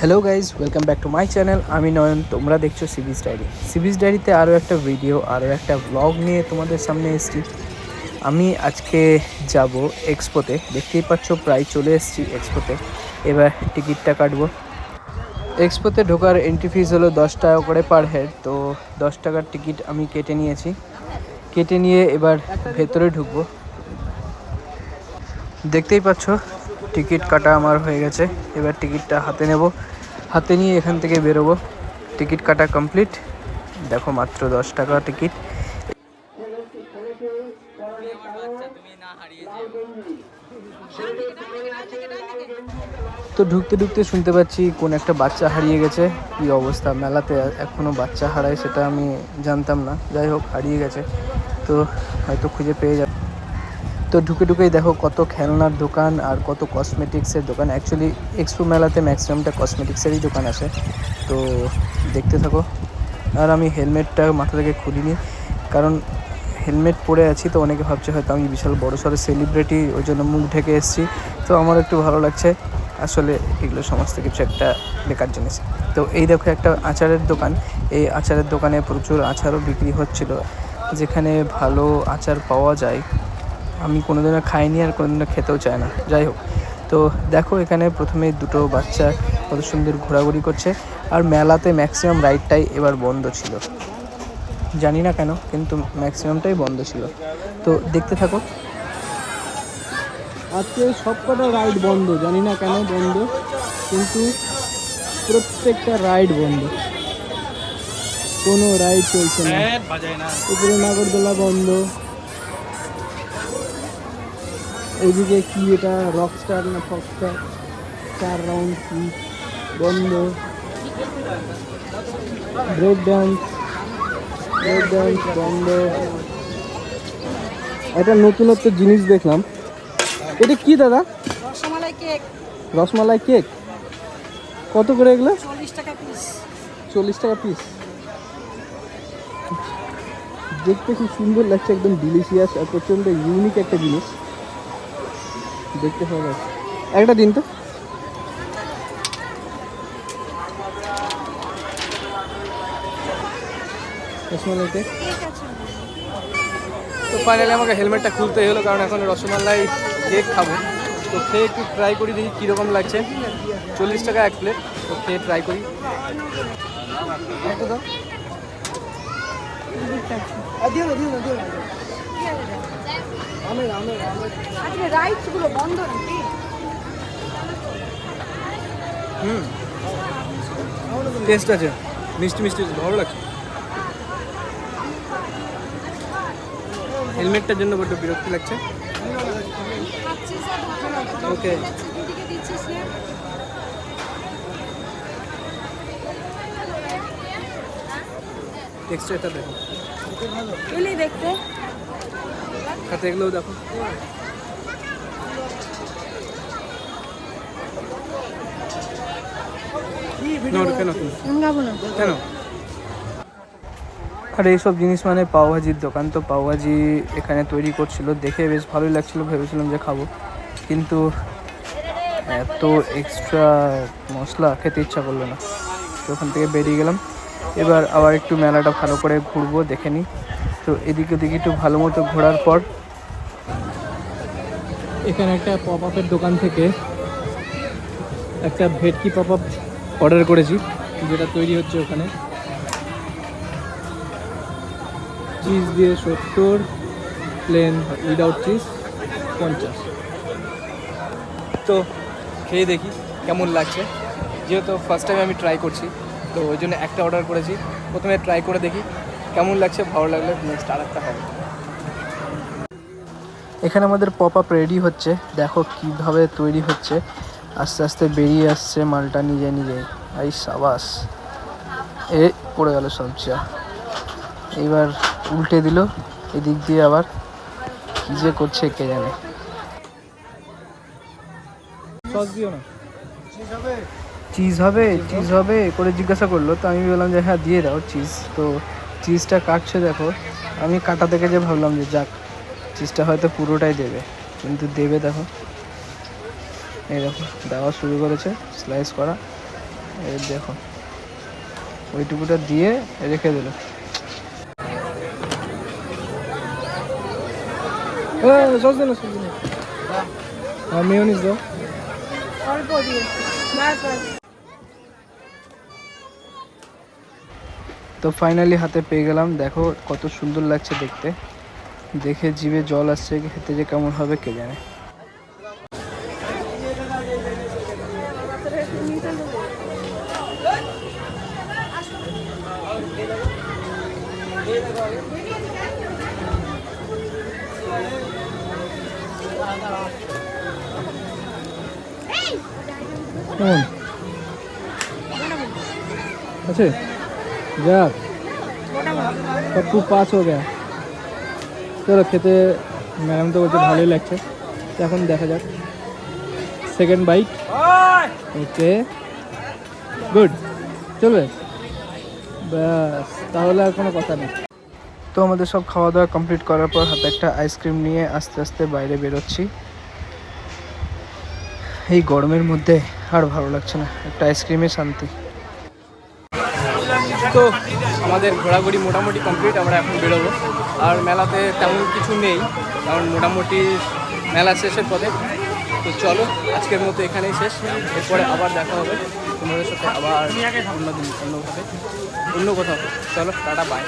Hello guys welcome back to my channel আমি নয়ন, তোমরা দেখছ সিবিস ডায়েরি সিবিস ডায়েরিতে আরও একটা ভিডিও আরও একটা ব্লগ নিয়ে তোমাদের সামনে এসেছি। আমি আজকে যাব এক্সপোতে দেখতেই পাচ্ছ, প্রায় চলে এসেছি এক্সপোতে এবার টিকিটটা কাটবো। এক্সপোতে ঢোকার এন্ট্রি ফিস হলো দশ টাকা করে পার হেড তো দশ টাকার টিকিট আমি কেটে নিয়েছি। কেটে নিয়ে এবার ভেতরে ঢুকবো। দেখতেই পাচ্ছ টিকিট কাটা আমার হয়ে গেছে। এবার টিকিটটা হাতে নেব। হাতে নিয়ে এখান থেকে বেরোবো। টিকিট কাটা কমপ্লিট। দেখো মাত্র দশ টাকা টিকিট। তো ঢুকতে ঢুকতে শুনতে পাচ্ছি কোন একটা বাচ্চা হারিয়ে গেছে। কি অবস্থা? মেলাতে এখনও বাচ্চা হারায় সেটা আমি জানতাম না। যাই হোক, হারিয়ে গেছে। তো হয়তো খুঁজে পেয়ে যাবে। তো ঢুকে ঢুকেই দেখো কত খেলনার দোকান আর কত কসমেটিক্সের দোকান। অ্যাকচুয়ালি এক্সপো মেলাতে ম্যাক্সিমামটা কসমেটিক্সেরই দোকান আছে। তো দেখতে থাকো। আর আমি হেলমেটটা মাথা থেকে খুলিনি। কারণ হেলমেট পরে আছি তো অনেকে ভাবছে হয়তো আমি বিশাল বড় সড়ো সেলিব্রিটি ওই জন্য মুখ ঢেকে এসেছি। তো আমার একটু ভালো লাগছে। আসলে এগুলো সমস্ত কিছু একটা বেকার জিনিস। তো এই দেখো একটা আচারের দোকান। এই আচারের দোকানে প্রচুর আচারও বিক্রি হচ্ছিল। যেখানে ভালো আচার পাওয়া যায়। আমি কোনোদিনও খাইনি আর কোনোদিনও খেতেও চায় না। যাই হোক তো দেখো এখানে প্রথমে দুটো বাচ্চা কত সুন্দর ঘোরাঘুরি করছে আর মেলাতে ম্যাক্সিমাম রাইডটাই এবার বন্ধ ছিল। জানি না কেন কিন্তু ম্যাক্সিমামটাই বন্ধ ছিল। তো দেখতে থাকো। আজকে সবকটা রাইড বন্ধ জানি না কেন বন্ধ কিন্তু প্রত্যেকটা রাইড বন্ধ। কোনো রাইড চলছে না। উপরে নাগরদোলা বন্ধ। এইদিকে কি এটা রকস্টার না ফক্সটার চার রাউন্ড কি? বন্ধ। ব্রেক ডান্স ব্রেক ডান্স বন্ধ। একটা নতুনত্ব জিনিস দেখলাম। এটা কি দাদা? রসমালাই কেক। রসমালাই কেক। কত করে এগুলো? চল্লিশ টাকা পিস চল্লিশ টাকা পিস দেখতে খুব সুন্দর লাগছে একদম ডিলিশিয়াস আর প্রচণ্ড ইউনিক একটা জিনিস। দেখতে একটা দিন তো। তো ফাইনালি আমাকে হেলমেটটা খুলতে হলো কারণ এখন রসমালাই কেক খাব। তো খেয়ে একটু ট্রাই করি দেখি কীরকম লাগছে। চল্লিশ টাকা এক প্লেট তো খেয়ে ট্রাই করি। দাও। আজকে রাইডস বন্ধ নাকি? হুম। টেস্ট আছে। মিষ্টি মিষ্টি ভালো লাগছে। হেলমেটটার জন্য বড্ড বিরক্তি লাগছে। ওকে। টেক্সচারটা দেখো। দেখতে। সাথে এগুলোও দেখো। কেন? কেন? আর এইসব জিনিস মানে পাওভাজির দোকান তো পাওভাজি এখানে তৈরি করছিল। দেখে বেশ ভালোই লাগছিল ভেবেছিলাম যে খাব। কিন্তু এত এক্সট্রা মশলা খেতে ইচ্ছা করল না। তো ওখান থেকে বেরিয়ে গেলাম। এবার আবার একটু মেলাটা ভালো করে ঘুরবো দেখে নিই। তো এদিকে ওদিকে একটু ভালো মতো ঘোরার পর। এখানে একটা পপ আপের দোকান থেকে একটা ভেটকি পপ আপ অর্ডার করেছি, যেটা তৈরি হচ্ছে ওখানে। চিজ দিয়ে সত্তর প্লেন উইদাউট চিজ পঞ্চাশ। তো খেয়ে দেখি কেমন লাগছে। যেহেতু ফার্স্ট টাইম আমি ট্রাই করছি, তো ওই জন্য একটা অর্ডার করেছি। প্রথমে ট্রাই করে দেখি কেমন লাগছে? ভালো লাগলে নেক্সট আর একটা হবে। এখানে আমাদের পপ আপ রেডি হচ্ছে। দেখো কীভাবে তৈরি হচ্ছে। আস্তে আস্তে বেরিয়ে আসছে মালটা নিজে নিজে। এই সাবাস। এ পড়ে গেল সবজি এইবার উল্টে দিল এদিক দিয়ে আবার কি যে করছে কে জানে। সস দিও না। চিজ হবে? চিজ হবে করে জিজ্ঞাসা করল তো আমি বললাম যে হ্যাঁ দিয়ে দাও চিজ তো চিজটা কাটছে দেখো, আমি কাটা থেকে যে ভাবলাম যে যাক, চিজটা হয়তো পুরোটাই দেবে, কিন্তু দেবে দেখো। এই দেখো, দেওয়া শুরু করেছে স্লাইস করা। এই দেখো, ওইটুকুটা দিয়ে রেখে দিল। সস দিন হ্যাঁ দাও ব্যাস ব্যাস তো ফাইনালি হাতে পেয়ে গেলাম। দেখো কত সুন্দর লাগছে দেখতে। দেখে জিভে জল আসছে খেতে যে কেমন হবে কে জানে। আছে? যাক সব পাস হয়ে গেছে চলো খেতে ম্যাডাম তো বলছে ভালোই লাগছে এখন দেখা যাক সেকেন্ড বাইট ওকে গুড চলবে ব্যাস তাহলে আর কোনো কথা নেই তো আমাদের সব খাওয়া দাওয়া কমপ্লিট করার পর হাতে একটা আইসক্রিম নিয়ে আস্তে আস্তে বাইরে বেরোচ্ছি এই গরমের মধ্যে আর ভালো লাগছে না একটা আইসক্রিমে শান্তি তো আমাদের ঘোরাঘুরি মোটামুটি কমপ্লিট আমরা এখন বেরোবো। আর মেলাতে তেমন কিছু নেই, কারণ মোটামুটি মেলা শেষের পথে। তো চলো, আজকের মতো এখানেই শেষ। এরপরে আবার দেখা হবে। তোমাদের সাথে আবার অন্য দিন অন্যভাবে অন্য কোথাও। চলো, টাটা বাই